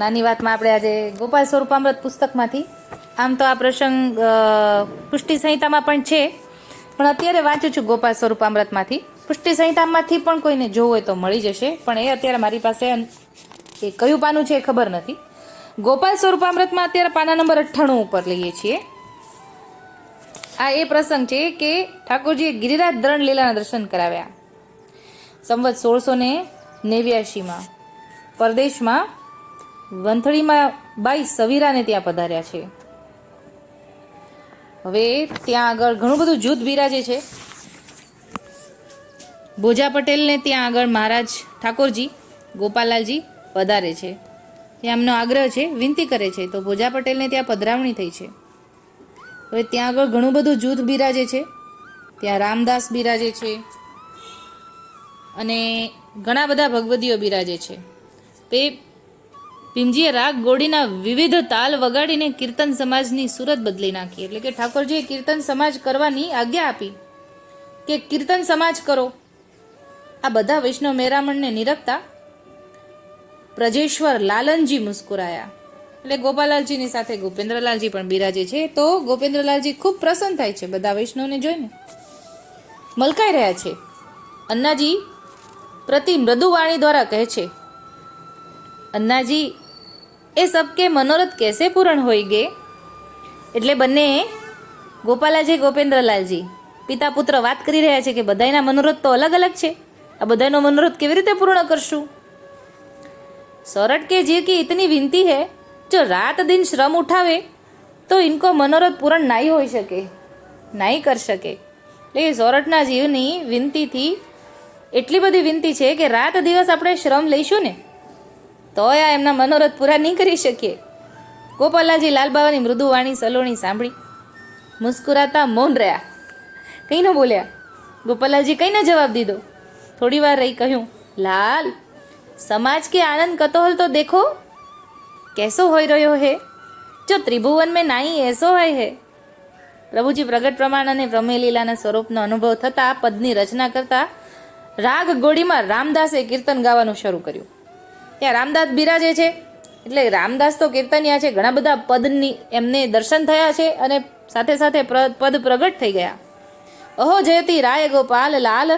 નાની વાતમાં આપણે આજે ગોપાલ સ્વરૂપામૃત પુસ્તકમાંથી. આમ તો આ પ્રસંગ પુષ્ટિ સંહિતામાં પણ છે, પણ અત્યારે વાંચું છું ગોપાલ સ્વરૂપામૃતમાંથી પુષ્ટિ સંહિતામાંથી પણ કોઈને જોવું હોય તો મળી જશે, પણ એ અત્યારે મારી પાસે એ કયું પાનું છે એ ખબર નથી. ગોપાલ સ્વરૂપામૃતમાં અત્યારે પાના નંબર અઠ્ઠાણું ઉપર લઈએ છીએ. આ એ પ્રસંગ છે કે ઠાકોરજીએ ગિરિરાજ દ્રણ લીલાના દર્શન કરાવ્યા. સંવત સોળસો ને નેવ્યાશીમાં, પરદેશમાં વંથળીમાં બાઈ સવીરાને ત્યાં પધાર્યા છે. હવે ત્યાં આગળ ઘણું બધું જૂથ બિરાજે છે. ભોજા પટેલને ત્યાં આગળ મહારાજ ઠાકોરજી, ગોપાલાલજી પધારે છે. એમનો આગ્રહ છે, વિનંતી કરે છે, તો ભોજા પટેલને ત્યાં પધરાવણી થઈ છે. હવે ત્યાં આગળ ઘણું બધું જૂથ બિરાજે છે. ત્યાં રામદાસ બિરાજે છે. અને ઘણા બધા ભગવદીઓ બિરાજે છે. તે ભીમજીએ રાગ ગોડીના વિવિધ તાલ વગાડીને કીર્તન સમાજની સુરત બદલી નાખી. એટલે કે ઠાકોરજીએ કીર્તન સમાજ કરવાની આજ્ઞા આપી કે કીર્તન સમાજ કરો. આ બધા વૈષ્ણવ મેરામણને નિરખતા પ્રજેશ્વર લાલનજી મુસ્કુરાયા. એટલે ગોપાલાલજીની સાથે ગોપેન્દ્રલાલજી પણ બિરાજે છે. તો ગોપેન્દ્રલાલજી ખૂબ પ્રસન્ન થાય છે બધા વૈષ્ણવને જોઈને. મલકાઈ રહ્યા છે. અન્નાજી પ્રતિ મૃદુ વાણી દ્વારા કહે છે અન્નાજી એ સબકે મનોરથ કેસે પૂરણ હોય ગે એટલે બંને ગોપાલાજી ગોપેન્દ્રલાલજી પિતા પુત્ર વાત કરી રહ્યા છે કે બધાના મનોરથ તો અલગ અલગ છે આ બધાનો મનોરથ કેવી રીતે પૂર્ણ કરશું सौरठ के जीव की इतनी विनती है जो रात दिन श्रम उठावे तो इनको मनोरथ પૂરણ નહીં હોઈ શકે નહીં કરી શકે એટલે કે સોરઠના જીવની વિનંતીથી એટલી બધી વિનંતી છે કે રાત દિવસ આપણે શ્રમ લઈશું ને તોય આ એમના મનોરથ પૂરા નહીં કરી શકીએ. ગોપાલાજી લાલબાવાની મૃદુવાણી સલોણી સાંભળી મુસ્કુરાતા મૌન રહ્યા. કંઈ ન બોલ્યા. ગોપાલાજી કંઈ ન જવાબ દીધો. થોડી વાર રહી કહ્યું, લાલ, સમાજ કે આનંદ કતોહલ તો દેખો. કેસો હોઈ રહ્યો હે? જો ત્રિભુવન મેં નાઈ એસો હોય હે? પ્રભુજી પ્રગટ પ્રમાણ અને પ્રમેલીલાના સ્વરૂપનો અનુભવ થતાં પદની રચના કરતા રાગ ગોળીમાં રામદાસે કીર્તન ગાવાનું શરૂ કર્યું. ત્યાં રામદાસ બિરાજે છે. એટલે રામદાસ તો કીર્તનિયા છે. ઘણા બધા પદની એમને દર્શન થયા છે અને સાથે સાથે પદ પ્રગટ થઈ ગયા. અહો જયતી રાય ગોપાલ લાલ,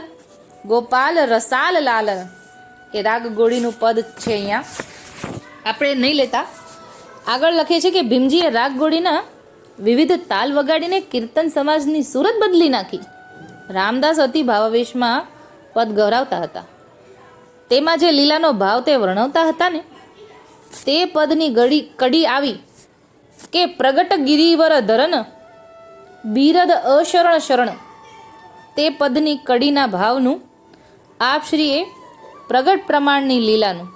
ગોપાલ રસાલ લાલ. એ રાગ ગોળીનું પદ છે અહીંયા. આપણે નહીં લેતા. આગળ લખે છે કે ભીમજીએ રાગ ગોળીના વિવિધ તાલ વગાડીને કીર્તન સમાજની સુરત બદલી નાખી. રામદાસ અતિ ભાવાવેશમાં પદ ગૌરાવતા હતા. તેમાં જે લીલાનો ભાવ તે વર્ણવતા હતા ને, તે પદની ગળી કડી આવી કે પ્રગટ ગિરિવર ધરન બિરદ અશરણ શરણ, તે પદની કડીના ભાવનું આપશ્રીએ પ્રગટ પ્રમાણની લીલાનું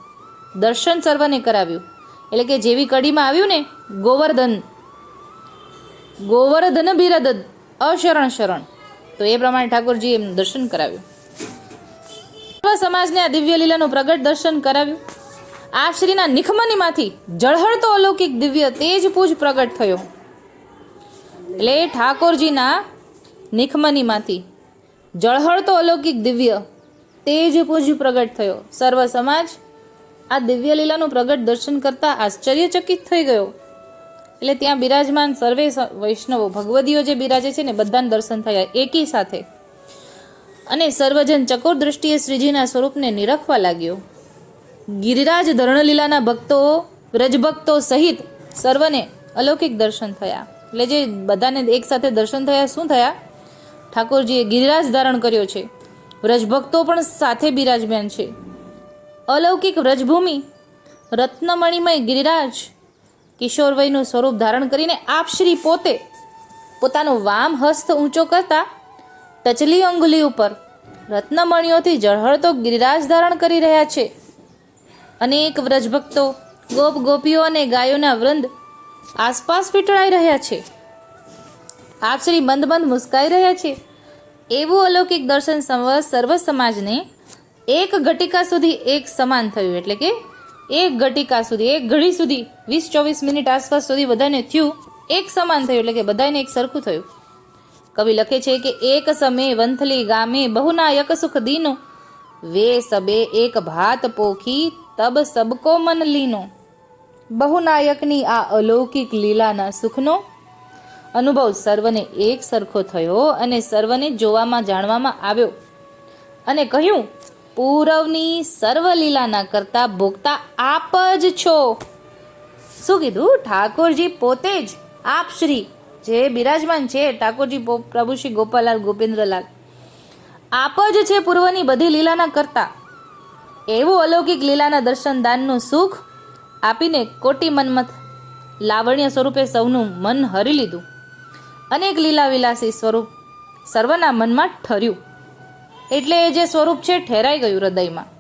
દર્શન સર્વને કરાવ્યું. એટલે કે જેવી કડીમાં આવ્યું ને, ગોવર્ધન ગોવર્ધન બિરદ અશરણ શરણ, તો એ પ્રમાણે ઠાકોરજીએ એમ દર્શન કરાવ્યું. સમાજને આ દિવ્ય લીલાનું પ્રગટ દર્શન કરાવ્યું. આ શ્રીના નિખમનીમાંથી જળહળતો અલૌકિક દિવ્ય તેજ પૂજ પ્રગટ થયો. એટલે ઠાકોરજીના નિખમનીમાંથી જળહળતો અલૌકિક દિવ્ય તેજ પૂજ પ્રગટ થયો. સર્વ સમાજ આ દિવ્ય લીલાનું પ્રગટ દર્શન કરતા આશ્ચર્યચકિત થઈ ગયો. એટલે ત્યાં બિરાજમાન સર્વે વૈષ્ણવો, ભગવદીઓ જે બિરાજે છે ને બધાને દર્શન થયા એકી સાથે. અને સર્વજન ચકોર દ્રષ્ટિએ શ્રીજીના સ્વરૂપને નિરખવા લાગ્યો. ગિરિરાજ ધર્ણલીલાના ભક્તો, વ્રજભક્તો સહિત સર્વને અલૌકિક દર્શન થયા. એટલે જે બધાને એક સાથે દર્શન થયા, શું થયા? ઠાકોરજીએ ગિરિરાજ ધારણ કર્યો છે. વ્રજભક્તો પણ સાથે બિરાજમાન છે. અલૌકિક વ્રજભૂમિ, રત્નમણિમય ગિરિરાજ, કિશોરવયનું સ્વરૂપ ધારણ કરીને આપશ્રી પોતે પોતાનો વામ હસ્ત ઊંચો કરતા, ટચલી અંગુલી ઉપર રત્નમણીઓથી ઝળહળતો ગિરિરાજ ધારણ કરી રહ્યા છે. અનેક વ્રજભક્તો, ગોપ ગોપીઓ અને ગાયોના વૃંદ આસપાસ પીટળાઈ રહ્યા છે. આપ શ્રી મંદ મંદ મુસ્કાઈ રહ્યા છે. એવું અલૌકિક દર્શન સંવર સર્વ સમાજને એક ઘટિકા સુધી એક સમાન થયું, એટલે કે એક ઘટિકા સુધી, એક ઘડી સુધી, વીસ ચોવીસ મિનિટ આસપાસ સુધી બધાને થયું, એક સમાન થયું, એટલે કે બધાને એક સરખું થયું. કવિ લખે છે કે એક સમય વંથલી ગામે બહુનાયક સુખ દીનો. વે સબે એક ભાત પોખી, તબ સબકો મન લીનો. બહુનાયકની આ અલૌકિક લીલાના સુખનો અનુભવ સર્વને એક સરખો થયો અને સર્વને જોવામાં જાણવામાં આવ્યો. અને કહ્યું, પૂરવની સર્વ લીલાના કરતા ભોગતા આપ જ છો. શું કીધું? ઠાકોરજી પોતે જ આપ શ્રી જે બિરાજમાન છે ઠાકોરજી પ્રભુ શ્રી ગોપાલાલ ગોપેન્દ્રલાલ. આપ જ છે પૂર્વની બધી લીલાના કરતા. એવું અલૌકિક લીલાના દર્શન દાનનું સુખ આપીને કોટી મન્મથ લાવણ્ય સ્વરૂપે સૌનું મન હરી લીધું. અનેક લીલા વિલાસી સ્વરૂપ સર્વના મનમાં ઠર્યું. એટલે એ જે સ્વરૂપ છે, ઠેરાઈ ગયું હૃદયમાં.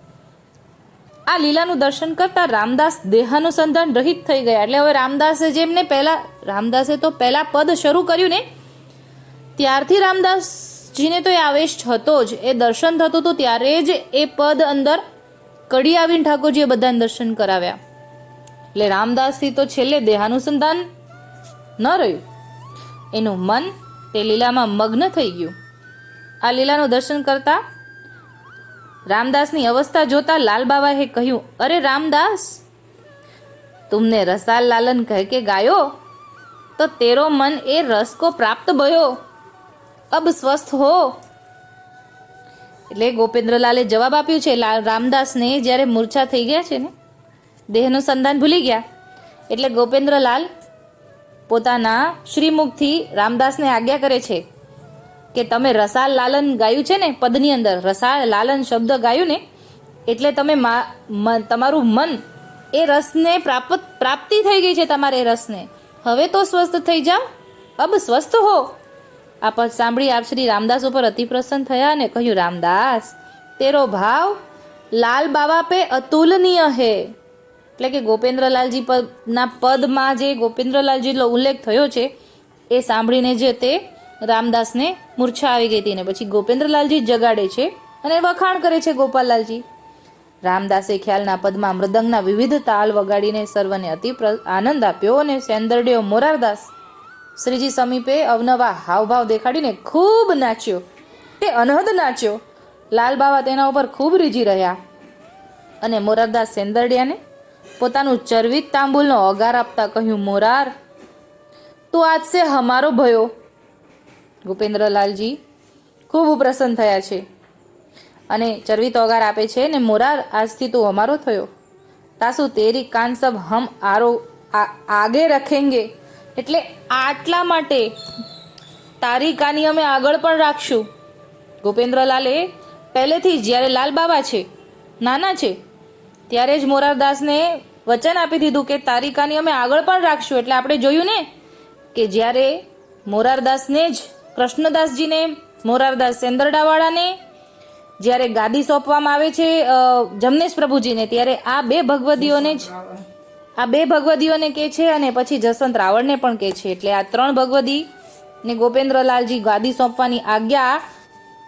આ લીલાનું દર્શન કરતા રામદાસ દેહાનુસંધાન રહિત થઈ ગયા. એટલે હવે રામદાસે જેમને પહેલા રામદાસે તો પહેલા પદ શરૂ કર્યું ને, ત્યારથી રામદાસજીને તો એ આવેશ હતો જ. એ દર્શન થતું હતું ત્યારે જ એ પદ અંદર કડી આવીને ઠાકોરજીએ બધાને દર્શન કરાવ્યા. એટલે રામદાસથી તો છેલ્લે દેહાનુસંધાન ન રહ્યું. એનું મન તે લીલામાં મગ્ન થઈ ગયું. આ લીલાનું દર્શન કરતા રામદાસની અવસ્થા જોતા લાલબાવાએ કહ્યું, અરે રામદાસ, તુમને રસાલ લાલન કહે કે ગાયો, તો તેરો મન એ રસ કો પ્રાપ્ત ભયો. અબ સ્વસ્થ હો. એટલે ગોપેન્દ્રલાલે જવાબ આપ્યું છે રામદાસને જ્યારે મૂર્છા થઈ ગયા છે ને, દેહનું સંધાન ભૂલી ગયા. એટલે ગોપેન્દ્રલાલ પોતાના શ્રીમુખથી રામદાસને આજ્ઞા કરે છે કે તમે રસાલ લાલન ગાયું છે ને પદની અંદર રસાલ લાલન શબ્દ ગાયું ને, એટલે તમે તમારું મન એ રસને પ્રાપ્ત, પ્રાપ્તિ થઈ ગઈ છે તમારે રસને. હવે તો સ્વસ્થ થઈ જાઓ. અબ સ્વસ્થ હો. આ પદ સાંભળી આપ શ્રી રામદાસ ઉપર અતિ પ્રસન્ન થયા અને કહ્યું, રામદાસ, તેરો ભાવ લાલ બાબા પે અતુલનીય હે. એટલે કે ગોપેન્દ્રલાલજી પદના પદમાં જે ગોપેન્દ્રલાલજીનો ઉલ્લેખ થયો છે, એ સાંભળીને જે તે રામદાસને મૂર્છા આવી ગઈ હતી ને પછી ગોપેન્દ્રલાલજી જગાડે છે અને વખાણ કરે છે ગોપાલલાલજી. રામદાસે ખ્યાલના પદમાં મૃદંગના વિવિધ તાલ વગાડીને સર્વને અતિ આનંદ આપ્યો અને સેંદરડ્યો મોરારદાસ શ્રીજી સમીપે અવનવા હાવભાવ દેખાડીને ખૂબ નાચ્યો. તે અનહદ નાચ્યો. લાલબાવા તેના ઉપર ખૂબ રીજી રહ્યા અને મોરારદાસ સેંદરડિયાને પોતાનું ચરવિત તાંબુલનો અગાર આપતા કહ્યું, મોરાર, તું આજ સે હમારો ભયો. ગોપેન્દ્રલાલજી ખૂબ પ્રસન્ન થયા છે. અને ચરવી તોગાર આપે છે ને મોરાર આજથી તું અમારો થયો. તાસુ તેરી કાન સબ હમ આરો આગે રખેંગે. એટલે આટલા માટે તારી કાની અમે આગળ પણ રાખશું. ગોપેન્દ્રલાલે પહેલેથી જ્યારે લાલબાબા છે, નાના છે, ત્યારે જ મોરારદાસને વચન આપી દીધું કે તારી કાની અમે આગળ પણ રાખશું. એટલે આપણે જોયું ને કે જ્યારે મોરારદાસને જ કૃષ્ણદાસજીને, મોરારદાસ સેંદરડાવાળાને જ્યારે ગાદી સોંપવામાં આવે છે જમનેશ પ્રભુજીને, ત્યારે આ બે ભગવદીઓને જ આ બે ભગવદીઓને કહે છે અને પછી જસવંત રાવળને પણ કહે છે. એટલે આ ત્રણ ભગવદી ને ગોપેન્દ્રલાલજી ગાદી સોંપવાની આજ્ઞા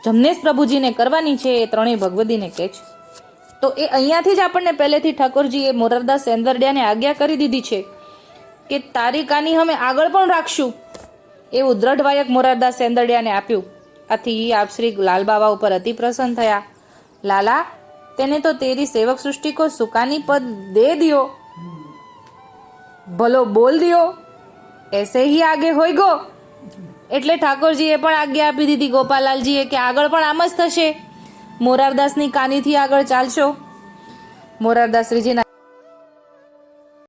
જમનેશ પ્રભુજીને કરવાની છે, એ ત્રણેય ભગવદીને કહે છે. તો એ અહીંયાથી જ આપણને પહેલેથી ઠાકોરજીએ મોરારદાસ સેંદરડિયાને આજ્ઞા કરી દીધી છે કે તારી કાની અમે આગળ પણ રાખશું. એવું દ્રઢવાયક મોરારદાસ સેંદરડિયાને આપ્યું. આથી આપ શ્રી લાલબાવા ઉપર અતિ પ્રસન્ન થયા. લાલા, તેને તો તેરી સેવક સૃષ્ટિ કો સુકાની પદ દે દિયો. ભલો બોલ દિયો. એસે હી આગે હોય ગો. એટલે ઠાકોરજીએ પણ આજ્ઞા આપી દીધી ગોપાલાલજીએ કે આગળ પણ આમ જ થશે. મોરારદાસની કાનીથી આગળ ચાલશો. મોરારદાસ શ્રીજીના